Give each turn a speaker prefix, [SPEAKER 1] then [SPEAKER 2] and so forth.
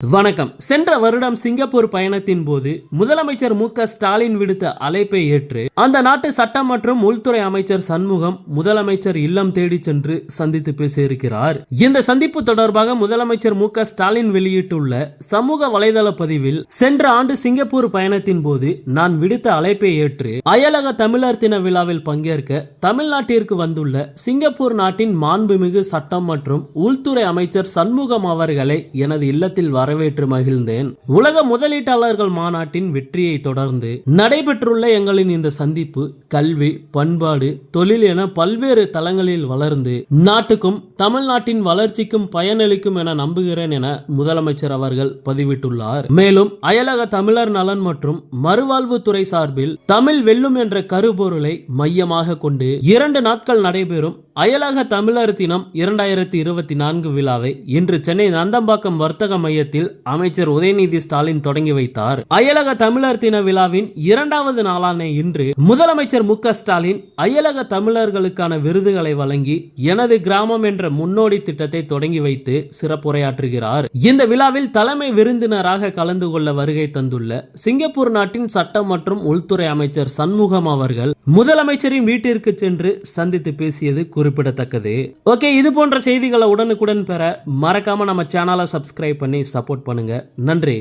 [SPEAKER 1] வணக்கம். சென்ற வருடம் சிங்கப்பூர் பயணத்தின் போது முதலமைச்சர் மு க ஸ்டாலின் விடுத்த அழைப்பை ஏற்று அந்த நாட்டு சட்டம் மற்றும் உள்துறை அமைச்சர் சண்முகம் முதலமைச்சர் இல்லம் தேடி சென்று சந்தித்து பேசியிருக்கிறார். இந்த சந்திப்பு தொடர்பாக முதலமைச்சர் மு க ஸ்டாலின் வெளியிட்டுள்ள சமூக வலைதள பதிவில் சென்ற ஆண்டு சிங்கப்பூர் பயணத்தின் போது நான் விடுத்த அழைப்பை ஏற்று அயலக தமிழர் தின விழாவில் பங்கேற்க தமிழ்நாட்டிற்கு வந்துள்ள சிங்கப்பூர் நாட்டின் மாண்புமிகு சட்டம் மற்றும் உள்துறை அமைச்சர் சண்முகம் அவர்களை எனது இல்லத்தில் வரவேற்று மகிழ்ந்தேன். உலக முதலீட்டாளர்கள் மாநாட்டின் வெற்றியை தொடர்ந்து நடைபெற்றுள்ள எங்களின் இந்த சந்திப்பு கல்வி பண்பாடு தொழில் என பல்வேறு தளங்களில் வளர்ந்து நாட்டுக்கும் தமிழ்நாட்டின் வளர்ச்சிக்கும் பயனளிக்கும் என நம்புகிறேன் என முதலமைச்சர் அவர்கள் பதிவிட்டுள்ளார். மேலும் அயலக தமிழர் நலன் மற்றும் மறுவாழ்வுத்துறை சார்பில் தமிழ் வெல்லும் என்ற கருபொருளை மையமாக கொண்டு இரண்டு நாட்கள் நடைபெறும் அயலக தமிழர் தினம் இரண்டாயிரத்தி இருபத்தி நான்கு விழாவை இன்று சென்னை நந்தம்பாக்கம் வர்த்தக மையத்தில் அமைச்சர் உதயநிதி ஸ்டாலின் தொடங்கி வைத்தார். அயலக தமிழர் தின விழாவின் இரண்டாவது நாளான இன்று முதலமைச்சர் மு ஸ்டாலின் அயலக தமிழர்களுக்கான விருதுகளை வழங்கி எனது கிராமம் என்ற முன்னோடி திட்டத்தை தொடங்கி வைத்து சிறப்புரையாற்றுகிறார். இந்த விழாவில் தலைமை விருந்தினராக கலந்து கொள்ள வருகை தந்துள்ள சிங்கப்பூர் நாட்டின் சட்டம் மற்றும் உள்துறை அமைச்சர் சண்முகம் அவர்கள் முதலமைச்சரின் வீட்டிற்கு சென்று சந்தித்து பேசியது குறிப்பிடத்தக்கது. ஓகே இது போன்ற செய்திகளை உடனுக்குடன் பெற மறக்காம நம்ம சேனலை சப்ஸ்கிரைப் பண்ணி சப்போர்ட் சப்போர்ட் பண்ணுங்கள் நன்றி.